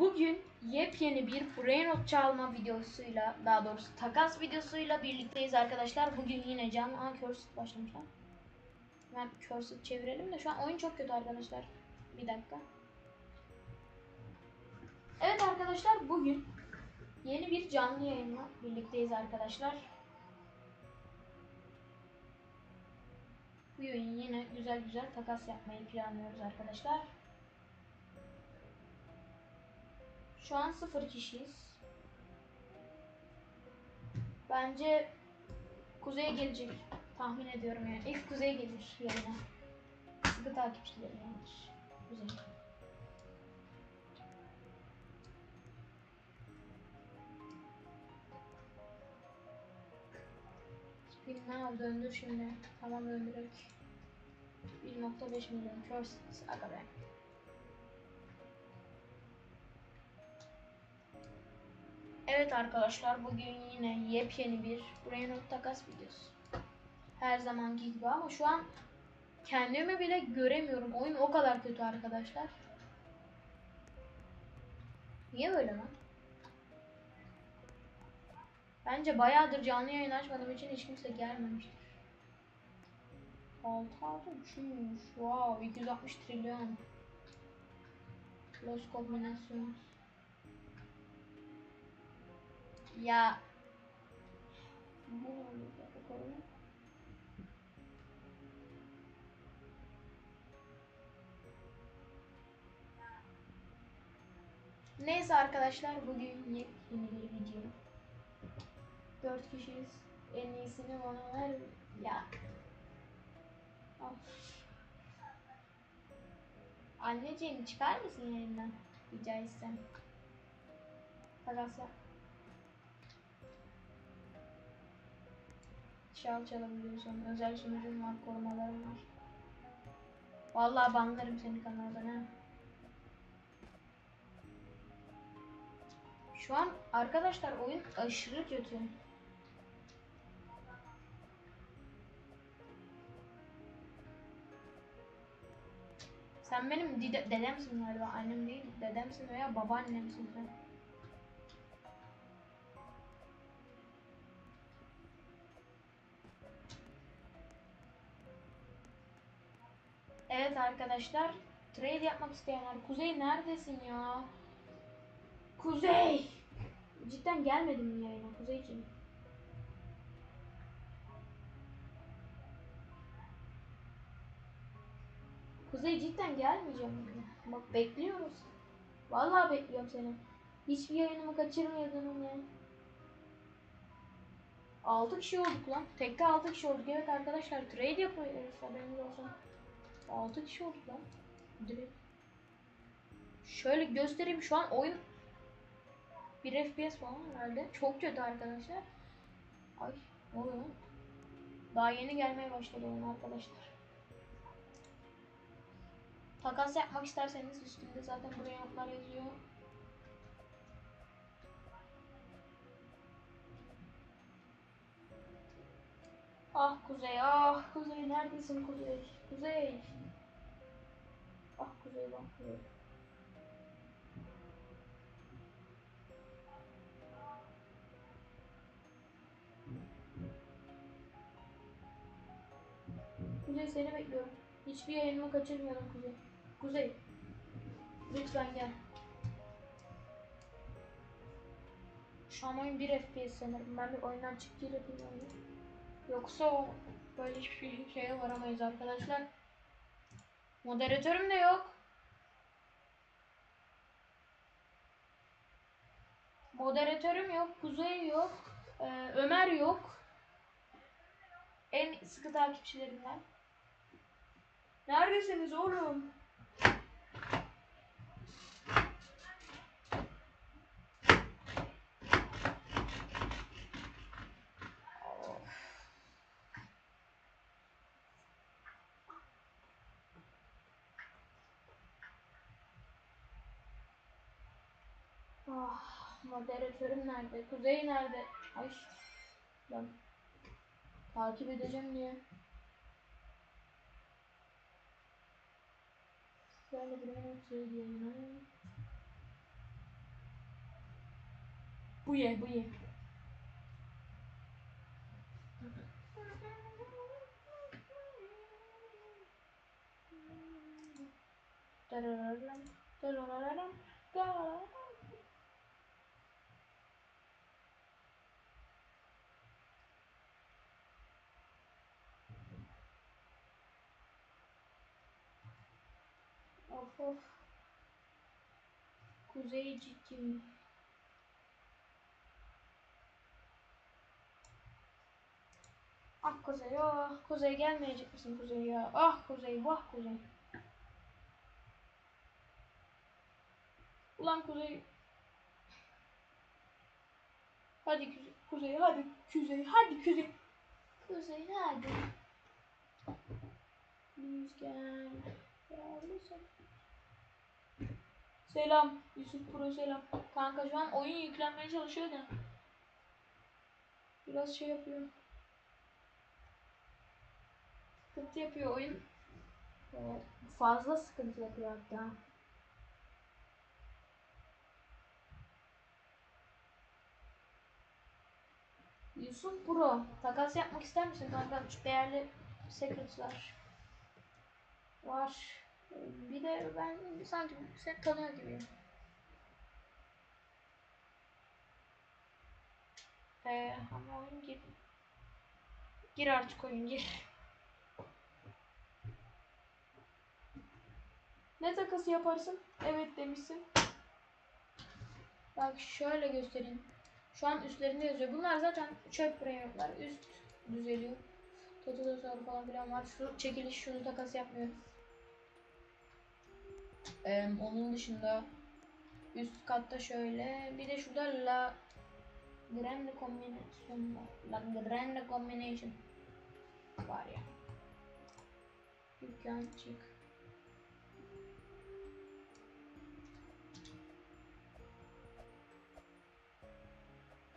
bugün yepyeni bir Brainrot çalma videosuyla daha doğrusu takas videosuyla birlikteyiz arkadaşlar. Bugün yine can Aa Cursed başlamış lan. Hemen Cursed çevirelim de şu an oyun çok kötü arkadaşlar. Bir dakika. Evet arkadaşlar bugün yeni bir canlı yayınla birlikteyiz arkadaşlar. Bu oyun yine güzel güzel takas yapmayı planlıyoruz arkadaşlar. Şu an sıfır kişiyiz. Bence Kuzey gelecek. Tahmin ediyorum yani. İlk Kuzey gelir yayına. Sıkı takipçileri gelir. Kuzey. Now döndür şimdi. Tamam döndürek. 1.5 milyon first aga be. Evet arkadaşlar bugün yine yepyeni bir Brainrot takas videosu. Her zamanki gibi ama şu an kendimi bile göremiyorum. Oyun o kadar kötü arkadaşlar. Niye böyle lan? Bence bayağıdır canlı yayın açmadığım için hiç kimse gelmemiştir. 6 6 uçmuş. Wow 260 trilyon. Los kombinasyon. Ya. Neyse arkadaşlar bugün yepyeni bir video. 4 kişiyiz. En iyisini bana ver. Ya. Of. Anneciğim çıkar mısın yayından? Rica etsem. Takas Şal çalabiliyorsun. Özel sunucum var, korumalarım var. Vallahi banlarım seni kanaldan ha. Şu an arkadaşlar oyun aşırı kötü. Sen benim dedemsin galiba. Annem değil, dedemsin veya babaannemsin sen. Evet arkadaşlar, trade yapmak isteyenler. Kuzey neredesin ya? Kuzey! Cidden gelmedin mi yayına Kuzeyciğim? Kuzey cidden gelmeyeceğim? Bak bekliyoruz. Vallahi bekliyorum seni. Hiçbir yayınımı kaçırmayadın ya. 6 kişi olduk lan. Tekte 6 kişi olduk. Evet arkadaşlar trade yapıyoruz haberiniz olsun. 6 kişi olduk lan. Direkt. Şöyle göstereyim şu an oyun 1 FPS falan herhalde. Çok kötü arkadaşlar. Ay ne oluyor lan? Daha yeni gelmeye başladı oyun arkadaşlar. Takas yapmak isterseniz üstünde zaten buraya notlar yazıyor. Ah Kuzey, ah Kuzey neredesin Kuzey? Kuzey. Ah Kuzey bak Kuzey. Kuzey seni bekliyorum. Hiçbir yayınımı kaçırmıyorum Kuzey. Kuzey. Lütfen gel. Şu an oyun 1 FPS sanırım. Ben bir oyundan çık gir yapayım oyunu. Yoksa o böyle hiçbir şeye varamayız arkadaşlar. Moderatörüm de yok. Moderatörüm yok. Kuzey yok. Ee, Ömer yok. En sıkı takipçilerimden. Neredesiniz oğlum? Ah, moderatörüm nerede? Kuzey nerede? Ay. Ben takip edeceğim diye. Böyle buraya not yayına. Bu ye bu ye. Darararam, darararam, darararam. Of of. Kuzey ciddi. Ah Kuzey, ah Kuzey gelmeyecek misin Kuzey ya? Ah Kuzey, vah Kuzey. Ulan Kuzey. Hadi Kuzey, Kuzey hadi Kuzey, hadi Kuzey. Kuzey hadi. Please gel. Ya lütfen. Selam. Yusuf Pro selam. Kanka şu an oyun yüklenmeye çalışıyor da. Biraz şey yapıyor. Sıkıntı yapıyor oyun. Evet, fazla sıkıntı yapıyor hatta. Yusuf Pro. Takas yapmak ister misin kanka? Değerli secrets'lar var. Bir de ben sanki seni tanıyor gibiyim. Ee, ama oyun gir. Gir artık oyun gir. Ne takası yaparsın? Evet demişsin. Bak şöyle göstereyim. Şu an üstlerinde yazıyor. Bunlar zaten çöp premiumlar. Üst düzeliyor. Hasarı falan filan var. Şu çekiliş şunu takas yapmıyor. Ee, onun dışında üst katta şöyle bir de şurada la grande combination. La grande combination var ya. Dükkan çık.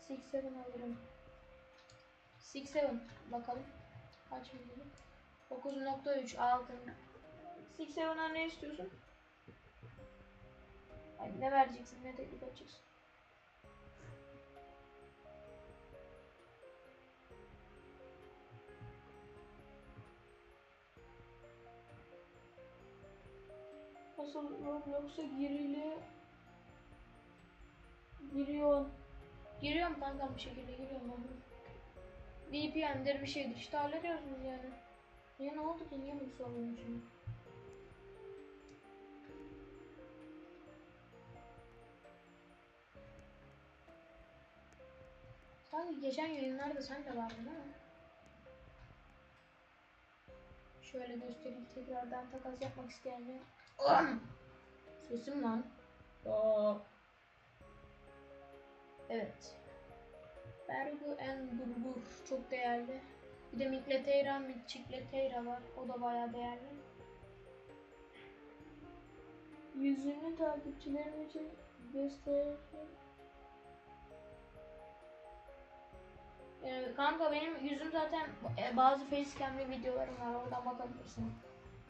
Six seven alırım. Six seven bakalım. Kaç milyon? 9.3 altın. Six seven'a ne istiyorsun? Ay, ne vereceksin ne teklif edeceksin? Nasıl Roblox'a girili giriyor. Giriyorum kankam bir şekilde giriyorum ama. VPN'dir bir şeydir işte hallediyorsunuz yani. Niye ne oldu ki niye bunu soruyorsun şimdi? Sanki geçen yayınlarda sen de vardın değil? Şöyle göstereyim tekrardan takas yapmak isteyenler. Sesim lan. Evet. Bergu en Burgur çok değerli. Bir de Mikleteira, Mikleteira var. O da bayağı değerli. Yüzünü takipçilerim için göster. Ee, kanka benim yüzüm zaten e, bazı facecam'li videolarım var. Oradan bakabilirsin.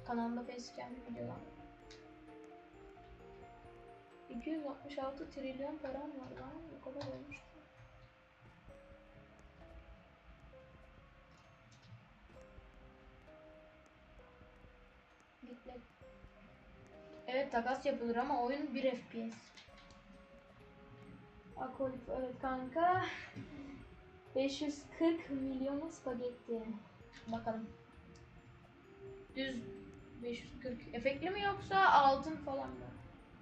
Kanalımda facecam'li videolar var. 266 trilyon param var lan. Ne kadar olmuş. Gitme. Evet takas yapılır ama oyun 1 FPS. Akolif evet kanka. 540 milyon spagetti. Bakalım. Düz 540. Efektli mi yoksa altın falan mı?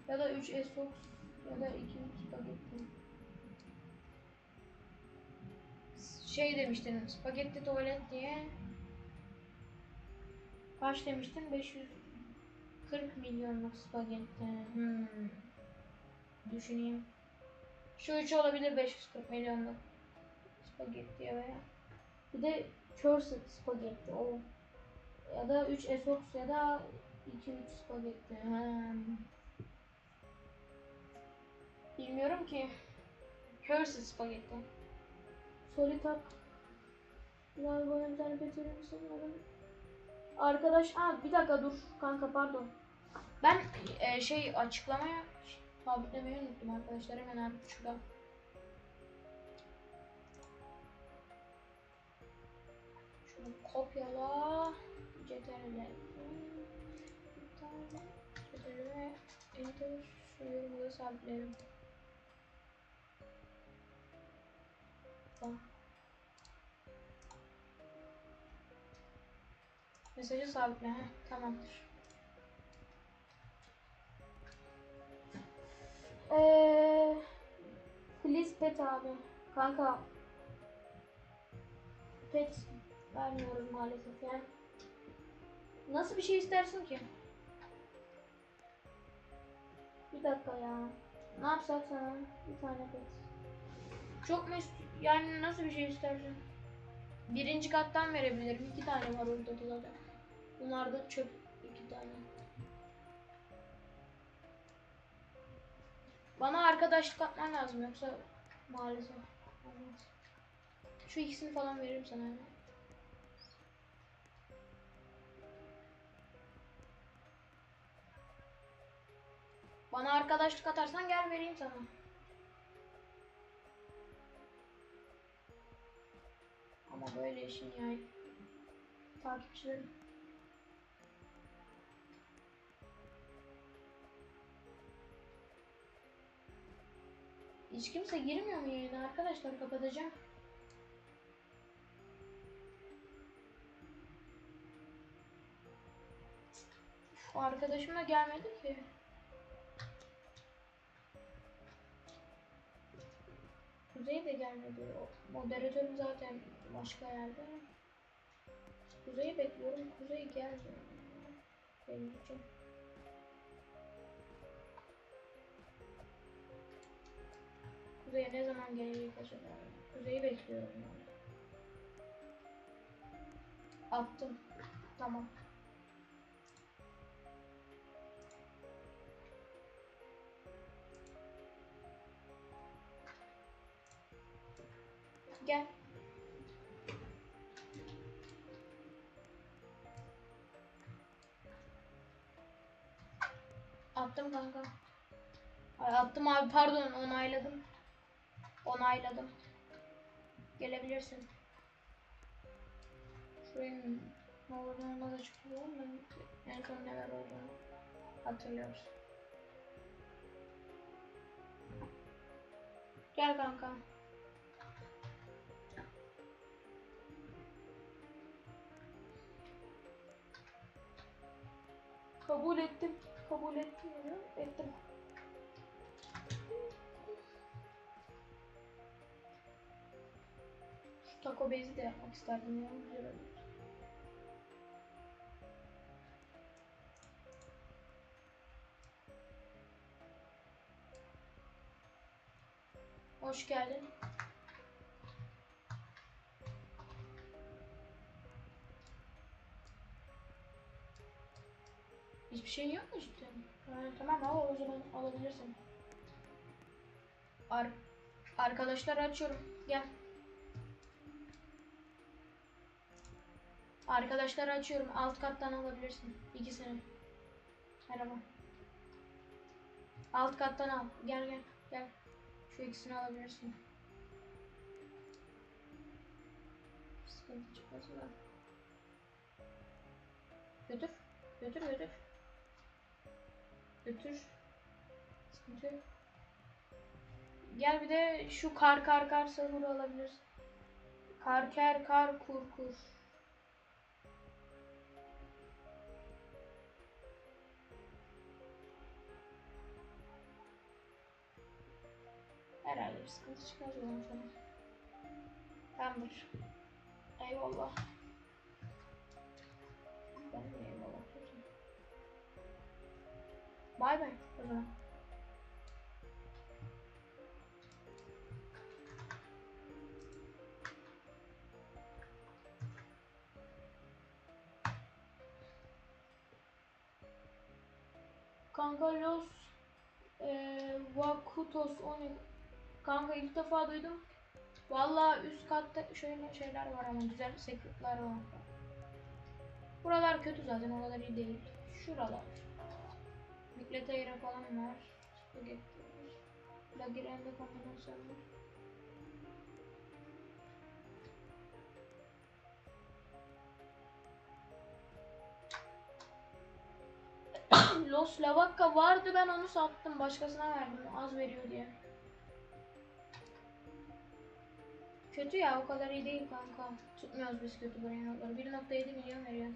Ya da 3 Esox ya da 2 spagetti. Şey demiştin spagetti tuvalet diye. Kaç demiştin? 540 milyonluk spagetti. Hmm. Düşüneyim. Şu üç olabilir 540 milyonluk spagetti veya. Bir de cursed spagetti o. Ya da 3 Esox ya da 2-3 spagetti. Hmm. Bilmiyorum ki. Cursed spagetti. Solitap. Biraz bana bir tane getirir misin? Arkadaş, aa bir dakika dur kanka pardon. Ben e, şey açıklamaya sabitlemeyi unuttum arkadaşlar hemen abi şurada. Kopyala. Tane Ctrl enter. Şu yorumları sabitleyelim. Bak. Mesajı sabitle. Heh, tamamdır. Eee Please pet abi. Kanka pet vermiyoruz maalesef yani. Nasıl bir şey istersin ki? Bir dakika ya. Ne yapsak sana? Bir tane pet. Çok mu yani nasıl bir şey istersin? Birinci kattan verebilirim. İki tane var orada da. Bunlar da çöp iki tane. Bana arkadaşlık atman lazım yoksa maalesef. Şu ikisini falan veririm sana. yani. Bana arkadaşlık atarsan gel vereyim sana. Ama böyle işin ya. Takipçilerim. Hiç kimse girmiyor mu yayına arkadaşlar kapatacağım. Arkadaşım da gelmedi ki. Kuzey de gelmedi. O Moderatörüm zaten başka yerde. Kuzey'i bekliyorum. Kuzey geldi. Bekleyeceğim. Kuzey ne zaman gelecek acaba? Kuzey'i bekliyorum. Attım. Tamam. Gel. Attım kanka. Ay attım abi pardon onayladım. Onayladım. Gelebilirsin. Şuraya ne olduğunu nasıl çıkıyor ben en son neler olduğunu hatırlıyoruz. Gel kanka. Kabul ettim. Kabul ettim. Ettim. Şu taco bezi de yapmak isterdim ya. Hoş geldin. Hiçbir şey yok mu cidden? Ha, tamam al o zaman alabilirsin. Ar Arkadaşlar açıyorum. Gel. Arkadaşlar açıyorum. Alt kattan alabilirsin. İkisini. Merhaba. Alt kattan al. Gel gel. Gel. Şu ikisini alabilirsin. Sıkıntı çıkmasın da. Götür. Götür götür. Götür. Sıkıntı yok. Gel bir de şu kar kar kar sahuru alabilirsin. Kar ker kar kur kur. Herhalde bir sıkıntı çıkmaz ondan sonra. Tamamdır. Eyvallah. Bay bay. Kanka Los eee Vakutos o ne? Kanka ilk defa duydum. Vallahi üst katta şöyle şeyler var ama güzel secretler var. Buralar kötü zaten oralar iyi değil. Şuralar. Miklet ayran falan var. Spagetti var. Lagirende kombinasyon var. Los Lavakka vardı ben onu sattım. Başkasına verdim. Az veriyor diye. Kötü ya o kadar iyi değil kanka. Tutmuyoruz biz kötü buraya notları. 1.7 milyon veriyor.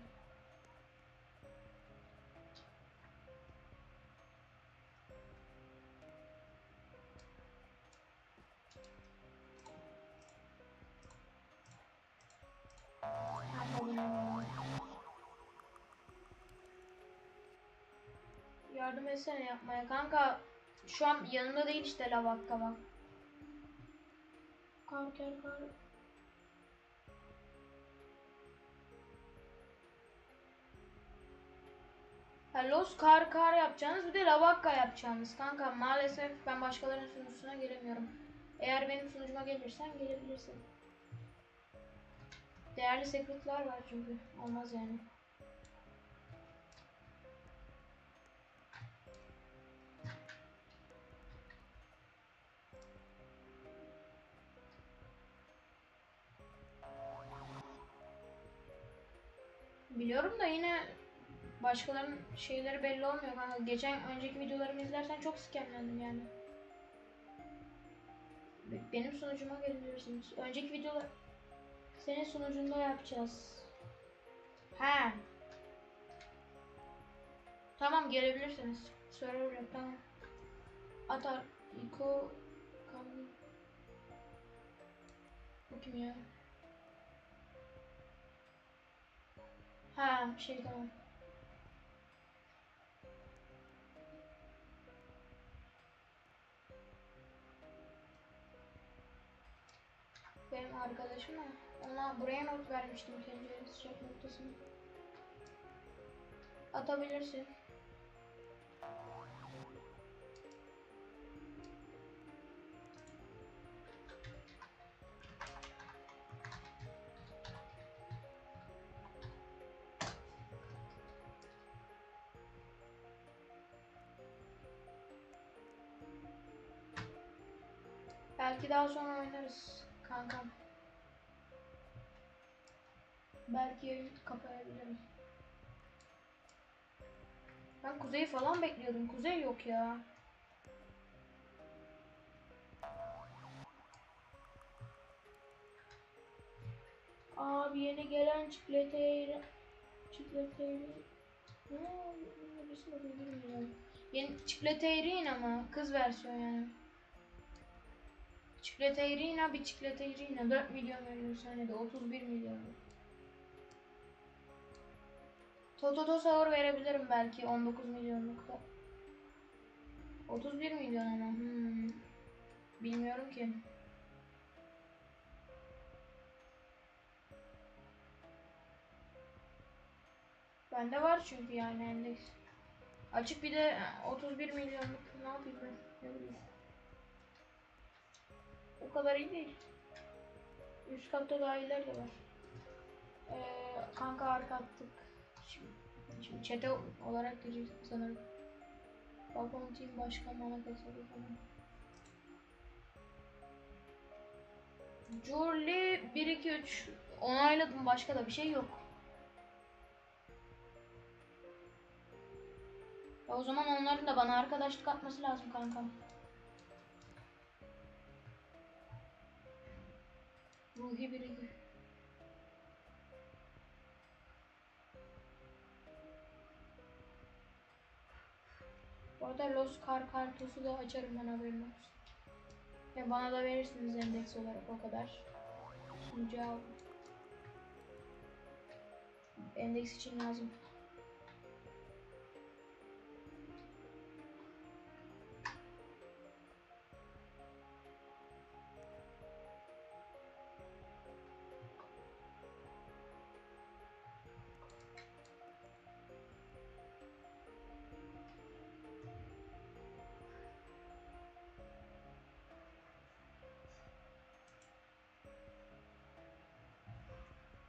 Yardım etsene yapmaya. Kanka şu an yanımda değil işte lavakka bak. Kar kar. Ha, Los kar kar yapacağınız bir de lavakka yapacağınız kanka. Maalesef ben başkalarının sunucusuna gelemiyorum. Eğer benim sunucuma gelirsen gelebilirsin. Değerli secretlar var çünkü. Olmaz yani. Biliyorum da yine başkalarının şeyleri belli olmuyor kanka. Geçen önceki videolarımı izlersen çok skemlendim yani. Be- Benim sunucuma geliyorsunuz. Önceki videolar senin sunucunda yapacağız. He. Tamam gelebilirsiniz. Server tamam. Atar. Iko. Kan. Bu kim ya? Ha şey tamam. Benim arkadaşım da ona buraya not vermiştim tencere sıcak noktasını. Atabilirsin. Belki daha sonra oynarız kankam. Belki kapayabilirim. Ben Kuzey'i falan bekliyordum. Kuzey yok ya. Abi yeni gelen çikleteyri çikleteyri ne mi bilmiyorum. Yeni çikleteyrin ama kız versiyon yani. Çikleteyrina bir çikleteyrina 4 milyon veriyor saniyede 31 milyon. Tototo sahur verebilirim belki 19 milyonlukta. 31 milyon ama. Hmm. Bilmiyorum ki. Bende var çünkü yani endeks. Açık bir de 31 milyonluk ne yapayım ben? Ne bileyim. O kadar iyi değil. Üst katta daha iyiler de var. Ee, kanka arka attık. Şimdi, şimdi çete olarak girecek sanırım. Balkon team başkan bana katıldı falan. Jurli 1 2 3 onayladım başka da bir şey yok. Ya o zaman onların da bana arkadaşlık atması lazım kankam. Ruhi biri. Bu arada Los Kar kartosu da açarım ben haberin olsun. Ya bana da verirsiniz endeks olarak o kadar. Sunucu al. Endeks için lazım.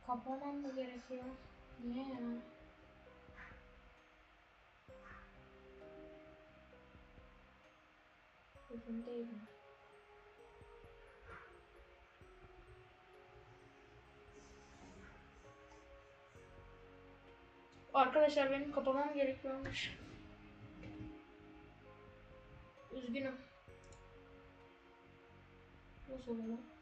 Kapamam mı gerekiyor? Niye ya? Uzun değil mi? Arkadaşlar benim kapamam gerekiyormuş. Üzgünüm. Nasıl lan?